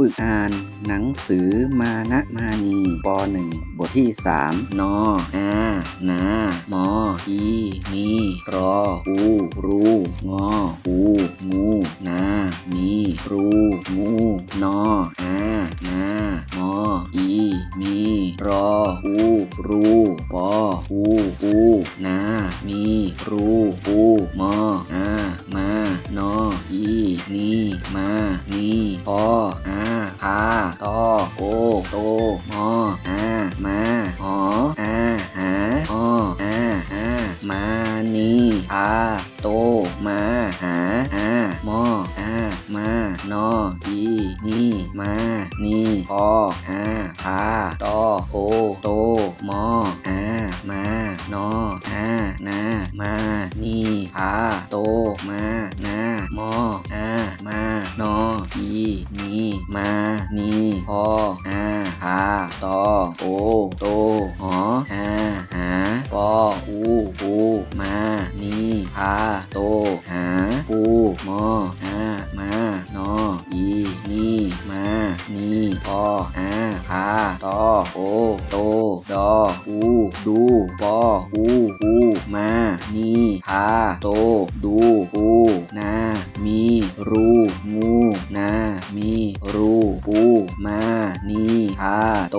ฝึกอ่านหนังสือมานะมานีป .1 บทที่ 3 นออานา มอ อี มี รอ อู รู งอ อู งู นา มี รู งู นออา นา มอ อี มี รอ อู รู ปอ อู อู นา มี รู อู มออา มา นอ อี นี มา นีพอ มออามาหออาหาออาอามานีพาโตมาหาอามออามานออีนีมานีพออาพาตอโอโตมออามานออานามานีพาโตมานามออามานออีนีมานีพอ อูอูมา นีพาโต ดูอูนา รูปูมานีพาโต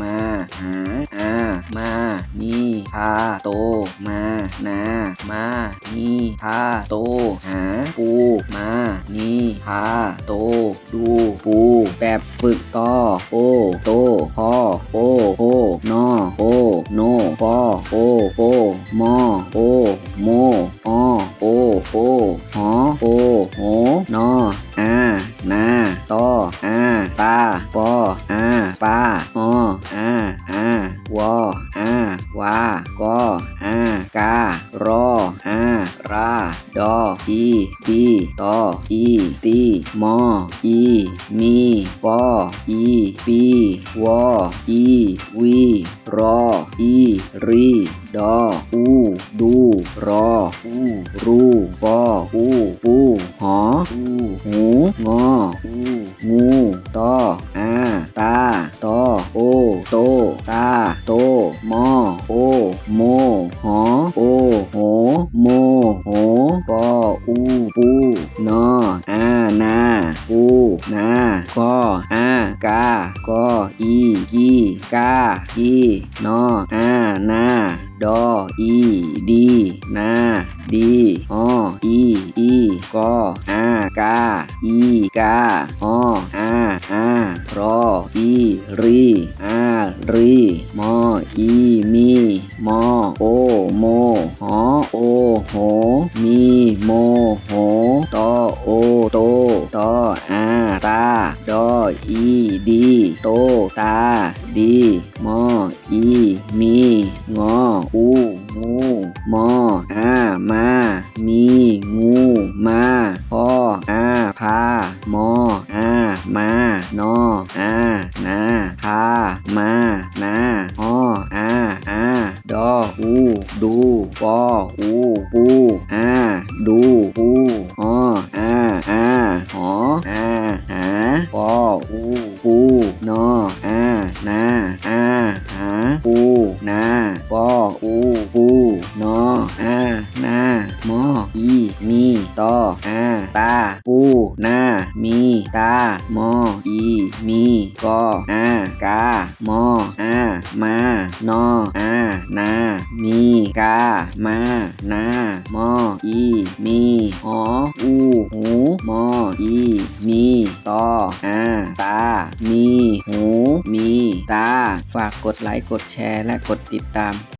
มาหาอามานีพาโตมานามานีพาโตหาปูมานีพาโตดูปูแบบฝึกต่อโอโตพอโอโอนอโอโนปอโอโอมอโอโมอ อีตีตออีตีมออีมีปออีปีวออีวีรออีรีดออูดูรออูรูปออูปูหออูหูงออูงูตออาตาตอโอโตตาโตมอโอโมหอ ปูนากออากากออีกีกากีนออานาดออีดีนาดีออีอีกออากาอีกาออาอารออีรีอารีมออีมีมอโอโมหอโอโหมีโมโห ดีโต ตา ดี มอ อี มี งอ อู งู มอ อามา มี งู มาพออาพามอ อา มานอ อานาพามานาออาอาดออู ดูปออูปู ปู นา มี ตา มอ อี มี กอ อา กา มอ อา มา นอ อา นา มี กา มา นา มอ อี มีหออู หู มอ อี มี ตอ อา ตา มี หู มี ตา ฝากกดไลค์ กดแชร์ และกดติดตาม